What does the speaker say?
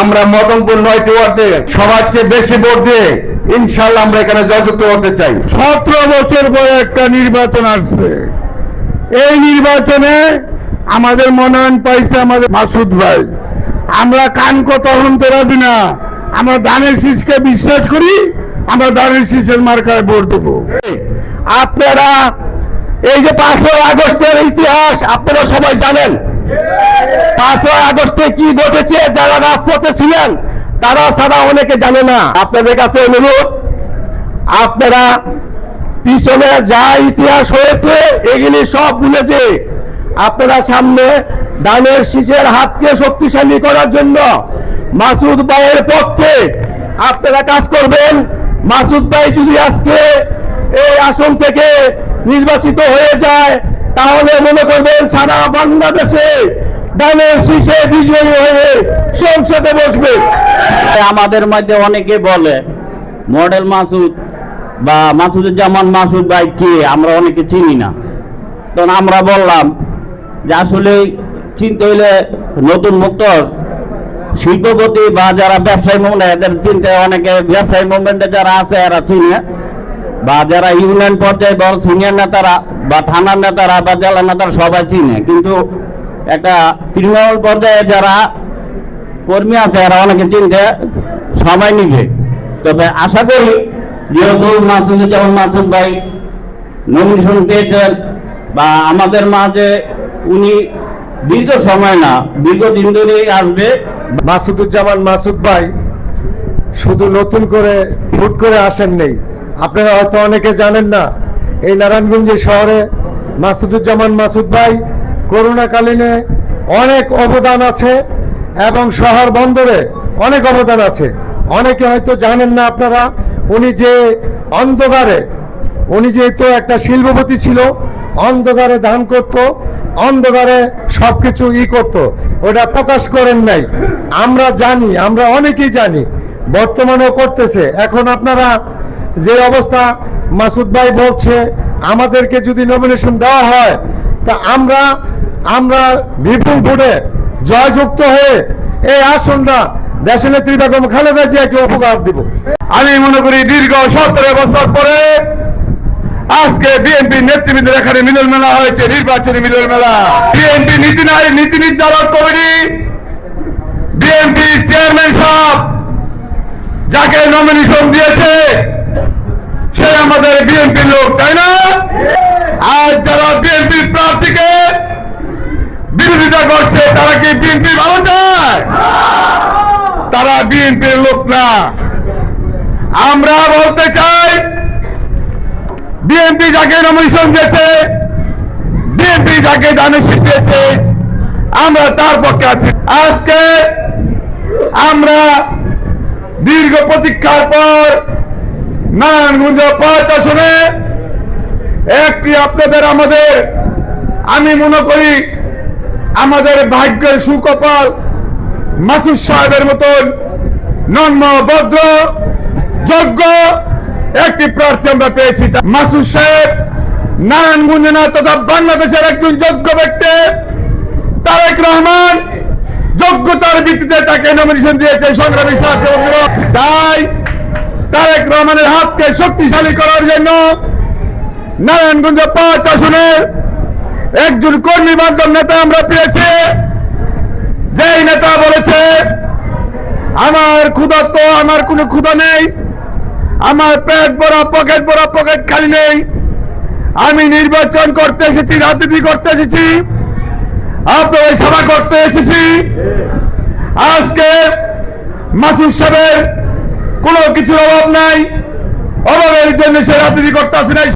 আমরা মদনপুর নয়টি ওয়ার্ডে সবার চেয়ে বেশি ভোট দিয়ে ইনশাল্লাহ আমরা এখানে জয়যুক্ত করতে চাই। সতেরো বছর পরে একটা নির্বাচন আসছে। এই নির্বাচনে আমাদের মনোনয়ন পাইছে আমাদের মাসুদ ভাই। আমরা কান কথা শুনতে রাজি না। আমরা ধানের শীষকে বিশ্বাস করি, আমরা ধানের শীষের মার্কায় ভোট দেবো। আপনারা এই যে পাঁচই আগস্টের ইতিহাস, আপনারা সবাই জানেন। পাঁচই আগস্টে কি ঘটেছে যারা রাজপথে ছিলেন, তারা ছাড়া অনেকে জানে না। আপনাদের কাছে অনুরোধ, আপনারা পিছনে যা ইতিহাস হয়েছে, এগুলি সব ভুলে আপনারা সামনে দানের শীষের হাতকে শক্তিশালী করার জন্য মাসুদ ভাইয়ের পক্ষে আপনারা কাজ করবেন। মাসুদ ভাই যদি আজকে এই আসন থেকে নির্বাচিত হয়ে যায়, তাহলে মনে করবেন সারা বাংলাদেশে দানের শীষে বিজয়ী হয়ে সংসদে বসবে। আমাদের মধ্যে অনেকে বলে, মডেল মাসুদ বা মাসুদুজ্জামান মাসুদ ভাই কে, আমরা অনেকে চিনি না। তখন আমরা বললাম যে আসলে চিনতে হইলে নতুন মুক্ত শিল্পপতি বা যারা ব্যবসায়ী মুভমেন্ট এদের চিনতে অনেকে ব্যবসায়ী মুভমেন্টে যারা আছে, এরা চিনে। বা যারা ইউনিয়ন পর্যায়ে বল সিনিয়র নেতারা বা থানার নেতারা বা জেলা নেতারা সবাই চিনে। কিন্তু একটা তৃণমূল পর্যায়ে যারা কর্মী আছে, এরা অনেকে চিনতে সময় নিবে। তবে আশা করি যেহেতু মাসুদুজ্জামান মাসুদ ভাই নমিনেশন পেয়েছেন বা আমাদের মাঝে উনি দীর্ঘ সময় না, দীর্ঘদিন ধরেই আসবে। মাসুদুজ্জামান মাসুদ ভাই শুধু নতুন করে হুট করে আসেন নেই। আপনারা হয়তো অনেকে জানেন না, এই নারায়ণগঞ্জ শহরে মাসুদুজ্জামান মাসুদ ভাই করোনাকালীনে অনেক অবদান আছে এবং শহর বন্দরে অনেক অবদান আছে। অনেকে হয়তো জানেন না আপনারা, উনি যে অন্ধকারে, উনি যেহেতু একটা শিল্পপতি ছিল, অন্ধকারে দান করত, অন্ধকারে সবকিছু ই করত। ওটা প্রকাশ করেন নাই। আমরা জানি, আমরা অনেকেই জানি, বর্তমানেও করতেছে। এখন আপনারা যে অবস্থা মাসুদ ভাই বলছে, আমাদেরকে যদি নমিনেশন দেওয়া হয়, তা আমরা আমরা বিপুল ভোটে জয়যুক্ত হয়ে এই আসনটা দেশের নেত্রী বেগম খালেদা জিয়াকে উপকার দিব। আমি মনে করি দীর্ঘ সতেরো বছর পরে আজকে বিএনপি নেতৃবৃন্দের এখানে মিলন মেলা হয়েছে, নির্বাচনী মিলন মেলা। বিএনপি নীতি নীতি নির্ধারক কমিটি। বিএনপি চেয়ারম্যান সাহেব যাকে নমিনেশন দিয়েছে, সে আমাদের বিএনপি লোক, তাই না আজ যারা বিএনপি প্রার্থীকে বিরোধিতা করছে তারা কি বিএনপি ভালো চায়? তারা বিএনপির লোক না। আমরা বলতে চাই, বিএনপি যাকে নমিনেশন দিয়েছে, বিএনপি যাকে দানে দিয়েছে, আমরা তার পক্ষে আছি। আজকে আমরা দীর্ঘ প্রতীক্ষার পর নারায়ণগঞ্জ পাঁচ আসনে একটি আপনাদের আমাদের, আমি মনে করি আমাদের ভাগ্যের সুকপাল মাসুদ সাহেবের মতন নন্ম ভদ্র, যোগ্য একটি প্রার্থী আমরা পেয়েছি। মাসুদ সাহেব নারায়ণগঞ্জ না, তথা বাংলাদেশের একজন যোগ্য ব্যক্তি, তারেক রহমান যোগ্যতার ভিত্তিতে তাকে নমিনেশন দিয়েছে সংগ্রামী তাই তারেক রহমানের হাতকে শক্তিশালী করার জন্য নারায়ণগঞ্জ পাঁচ আসনের একজন কর্মী বান্ধব নেতা আমরা পেয়েছি? যেই নেতা বলেছে, আমার ক্ষুধার্ত আমার কোনো ক্ষুধা নেই, আমার পেট ভরা পকেট ভরা পকেট খালি নেই। আমি নির্বাচন করতে এসেছি, রাজনীতি করতে এসেছি, আপনাদের সেবা করতে এসেছি। আজকে মাসুদ সাহেবের কোনো কিছুর অভাব নাই। অভাবের জন্য সে রাজনীতি করতে আসে নাই